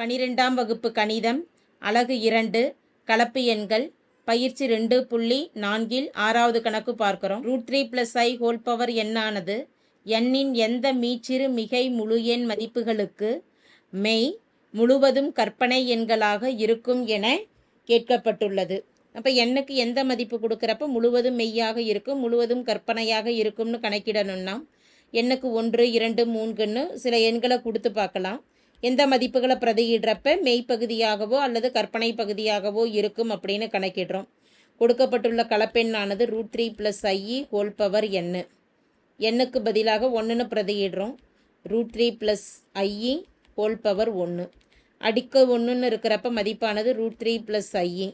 பனிரெண்டாம் வகுப்பு கணிதம் அலகு இரண்டு கலப்பு எண்கள் பயிற்சி ரெண்டு புள்ளி நான்கில் ஆறாவது கணக்கு பார்க்கிறோம். Root three plus i whole power எண்ணானது எண்ணின் எந்த மீச்சிறு மிகை முழு எண் மதிப்புகளுக்கு மெய் முழுவதும் கற்பனை எண்களாக இருக்கும் என கேட்கப்பட்டுள்ளது. அப்போ எண்ணுக்கு எந்த மதிப்பு கொடுக்குறப்ப முழுவதும் மெய்யாக இருக்கும் முழுவதும் கற்பனையாக இருக்கும்னு கணக்கிடணும்னா எண்ணுக்கு ஒன்று இரண்டு மூன்றுன்னு சில எண்களை கொடுத்து பார்க்கலாம். எந்த மதிப்புகளை பிரதியிடுறப்ப மெய்ப்பகுதியாகவோ அல்லது கற்பனை பகுதியாகவோ இருக்கும் அப்படின்னு கணக்கிடுறோம். கொடுக்கப்பட்டுள்ள கலப்பெண்ணானது root three plus i whole power எண்ணு எண்ணுக்கு பதிலாக ஒன்றுன்னு பிரதியிடுறோம். Root three plus i whole power ஒன்று அடிக்க ஒன்றுன்னு இருக்கிறப்ப மதிப்பானது ரூட் த்ரீ ப்ளஸ் ஐஇ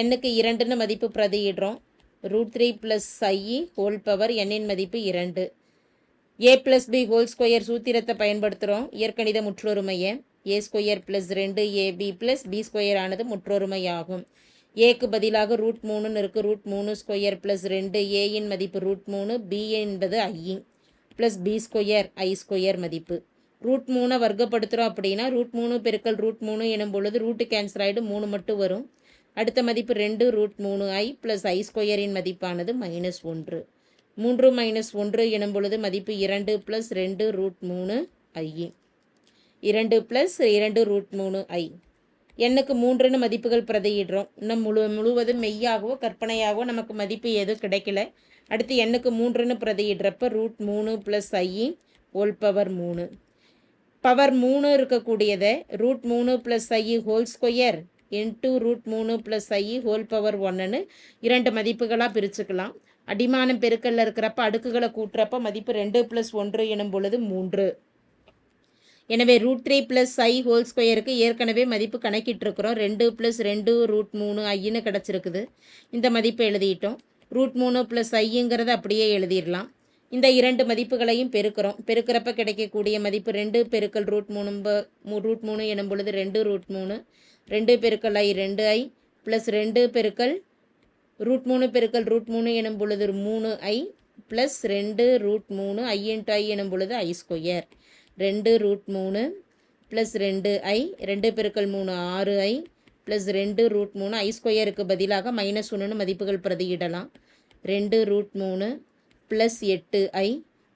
எண்ணுக்கு இரண்டுன்னு மதிப்பு பிரதியிடுறோம். Root three plus i whole power எண்ணின் மதிப்பு இரண்டு. A plus B whole square சூத்திரத்தை பயன்படுத்துகிறோம் இயற்கணித முற்றொருமையை. ஏ ஸ்கொயர் ப்ளஸ் ரெண்டு ஏபி ப்ளஸ் பி ஸ்கொயர் ஆனது முற்றொருமை ஆகும் ஏக்கு பதிலாக ரூட் மூணுன்னு இருக்குது ரூட் மூணு ஸ்கொயர் ப்ளஸ் ரெண்டு ஏயின் மதிப்பு ரூட் மூணு பி என்பது i plus B square i square மதிப்பு. ரூட் மூணை வர்க்கப்படுத்துகிறோம் அப்படின்னா ரூட் மூணு பெருக்கல் ரூட் மூணு எனும் பொழுது ரூட்டு கேன்சல் ஆகிட்டு மூணு மட்டும் வரும். அடுத்த மதிப்பு ரெண்டு ரூட் மூணு ஐ ப்ளஸ் ஐ ஸ்கொயரின் மதிப்பானது மைனஸ் ஒன்று. மூன்று மைனஸ் ஒன்று எனும் பொழுது மதிப்பு இரண்டு ப்ளஸ் ரெண்டு ரூட் மூணு ஐ இரண்டு ப்ளஸ் இரண்டு ரூட் மூணு ஐ எண்ணுக்கு மூன்றுன்னு மதிப்புகள் பிரதியிடுறோம். இன்னும் முழு முழுவதும் மெய்யாகவோ கற்பனையாகவோ நமக்கு மதிப்பு எதுவும் கிடைக்கல. அடுத்து எண்ணுக்கு மூன்றுன்னு பிரதையிடுறப்ப ரூட் மூணு ப்ளஸ் ஐ ஹோல் பவர் மூணு. பவர் மூணு இருக்கக்கூடியதை ரூட் மூணு plus i whole square into root மூணு ப்ளஸ் ஐ ஹோல் பவர் ஒன்றுன்னு இரண்டு மதிப்புகளாக பிரிச்சுக்கலாம். அடிமானம் பெருக்கல்ல இருக்கிறப்ப அடுக்குகளை கூட்டுறப்ப மதிப்பு ரெண்டு ப்ளஸ் ஒன்று எனும் பொழுது மூன்று. எனவே root three plus i whole ஸ்கொயருக்கு ஏற்கனவே மதிப்பு கணக்கிட்டிருக்கிறோம். ரெண்டு ப்ளஸ் ரெண்டு ரூட் மூணு ஐன்னு கிடச்சிருக்குது. இந்த மதிப்பை எழுதிட்டோம். ரூட் மூணு ப்ளஸ் ஐங்கிறத அப்படியே எழுதிடலாம். இந்த இரண்டு மதிப்புகளையும் பெருக்கிறோம். பெருக்கிறப்ப கிடைக்கக்கூடிய மதிப்பு ரெண்டு பெருக்கல் ரூட் மூணு ரூட் மூணு எனும் பொழுது ரெண்டு ரூட் மூணு. ரெண்டு பெருக்கல் ஐ ரெண்டு ஐ ப்ளஸ் ரெண்டு பெருக்கல் ரூட் மூணு பெருக்கல் ரூட் மூணு எனும் பொழுது மூணு ஐ ப்ளஸ் ரெண்டு ரூட் மூணு ஐ இன்ட்டு ஐ எனும் பொழுது ஐ ஸ்கொயர் ரெண்டு ரூட் மூணு ப்ளஸ் ரெண்டு ஐ ரெண்டு பெருக்கல் மூணு ஆறு ஐ ப்ளஸ் ரெண்டு ரூட் மூணு ஐ ஸ்கொயருக்கு பதிலாக மைனஸ் ஒன்றுன்னு மதிப்புகள் பிரதியிடலாம். ரெண்டு ரூட் மூணு ப்ளஸ் எட்டு i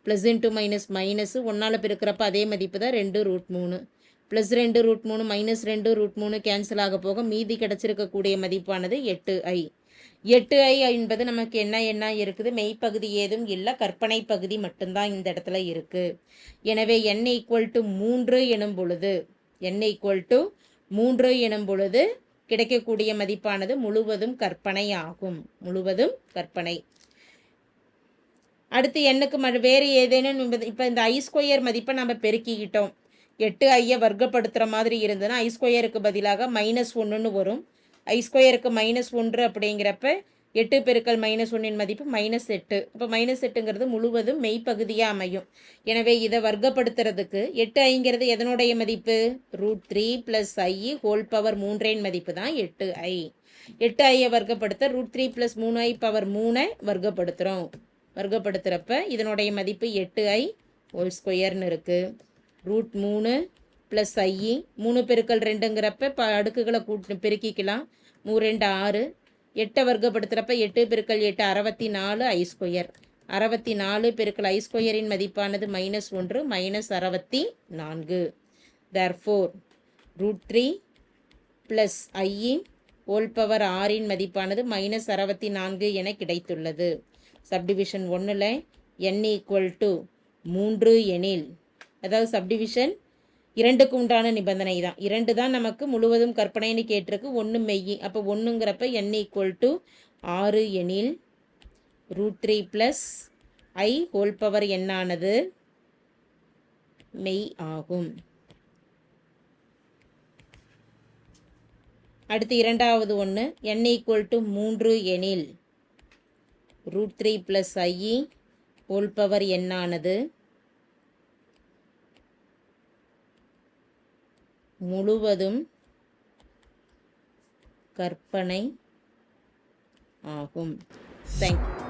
plus into minus minus ஒன்றால் பெருக்கிறப்ப அதே மதிப்பு தான் ரெண்டு ரூட் மூணு. ப்ளஸ் ரெண்டு ரூட் மூணு மைனஸ் ரெண்டு ரூட் மூணு கேன்சல் ஆக போக மீதி கிடச்சிருக்கக்கூடிய மதிப்பானது எட்டு ஐ எட்டு ஐ என்பது நமக்கு என்ன என்ன இருக்குது? மெய்ப்பகுதி ஏதும் இல்லை கற்பனை பகுதி மட்டும்தான் இந்த இடத்துல இருக்குது எனவே என் ஈக்குவல் டு மூன்று எனும் பொழுது என் ஈக்குவல் டு மூன்று எனும் பொழுது கிடைக்கக்கூடிய மதிப்பானது முழுவதும் கற்பனை ஆகும். முழுவதும் கற்பனை. அடுத்து எண்ணுக்கு ம வேறு ஏதேனும் இப்போ இந்த ஐ ஸ்கொயர் மதிப்பை நம்ம பெருக்கிக்கிட்டோம். எட்டு ஐயை வர்க்கப்படுத்துகிற மாதிரி இருந்ததுன்னா ஐ ஸ்கொயருக்கு பதிலாக மைனஸ் ஒன்றுன்னு வரும். ஐ ஸ்கொயருக்கு மைனஸ் ஒன்று அப்படிங்கிறப்ப எட்டு பெருக்கல் மைனஸ் ஒன்றின் மதிப்பு மைனஸ் எட்டு. இப்போ மைனஸ் எட்டுங்கிறது முழுவதும் மெய்ப்பகுதியாக அமையும். எனவே இதை வர்க்கப்படுத்துறதுக்கு எட்டு ஐங்கிறது எதனுடைய மதிப்பு? Root three plus i whole power மூன்றின் மதிப்பு தான் எட்டு ஐ எட்டு ஐயை வர்க்கப்படுத்த ரூட் த்ரீ ப்ளஸ் மூணு ஐ பவர் மூணை வர்க்கப்படுத்துகிறோம் வர்க்கப்படுத்துகிறப்ப இதனுடைய மதிப்பு எட்டு ஐ ஹோல் ஸ்கொயர்னு இருக்குது ரூட் மூணு ப்ளஸ் ஐஇ மூணு பெருக்கல் ரெண்டுங்கிறப்ப இப்போ அடுக்குகளை கூட்டு பெருக்கிக்கலாம். மூ ரெண்டு ஆறு. எட்டை வர்க்கப்படுத்துகிறப்ப எட்டு பெருக்கல் எட்டு அறுபத்தி நாலு ஐ ஸ்கொயர் அறுபத்தி நாலு பெருக்கல் ஐ ஸ்கொயரின் மதிப்பானது மைனஸ் ஒன்று மைனஸ் அறுபத்தி நான்கு therefore root three plus i whole power ஆறின் மதிப்பானது மைனஸ் அறுபத்தி நான்கு என கிடைத்துள்ளது. சப்டிவிஷன் ஒன்றில் என் ஈக்குவல் டு மூன்று எனில் அதாவது சப்டிவிஷன் இரண்டுக்கு உண்டான நிபந்தனை தான். இரண்டு தான் நமக்கு முழுவதும் கற்பனைன்னு கேட்டிருக்கு. ஒன்று மெய். அப்போ ஒன்றுங்கிறப்ப என் ஈக்குவல் டு ஆறு எனில் root three plus i whole power என்னானது மெய் ஆகும். அடுத்து இரண்டாவது ஒன்று என் ஈக்குவல் டு மூன்று எனில் root three plus i whole power என்னானது முழுவதும் கற்பனை ஆகும். தேங்க்யூ